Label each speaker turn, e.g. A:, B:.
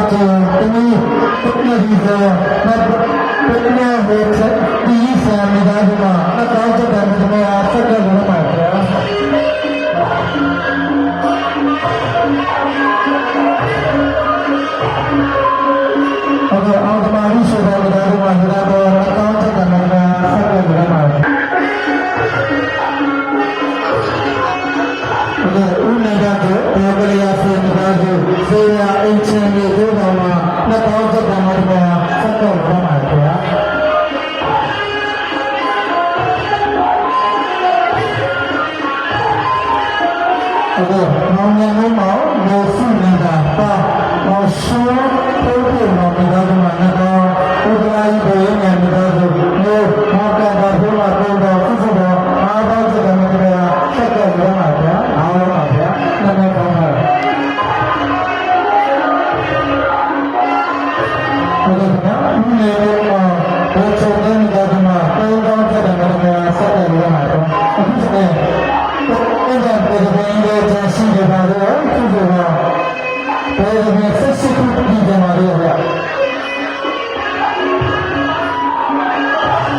A: Thank you. ကဲ့မောင်မြန်မောင်မောစုနေတာပါမောရှုံးထုတ်ဖို့မောင်မိသားစုမှာနှစ်ပေါင်းဥဒရာကြီးဘယ်နဲ့မိသားစုမျိုးမောကတာဘုရားဘုရားစုစုတော်အားပေါင်းသက်တာမှာဒီမှာဆက်တော့ရမှာဗျာအားလုံးပါဗျာနည်းနည်းကောင်းပါဟုတ်ကဲ့ခင်ဗျာဒီနေ့တော့ဘယ်ချုံတဲ့နေရာမှာတောင်းတောင်းတဲ့နေရာဆက်တယ်လို့မှာတော့အခုစတဲ့အဲ့ဒါပြည်ပင်းရဲ့ တန်ရှိကြပါတော့သူကဘယ်လိုမျိုး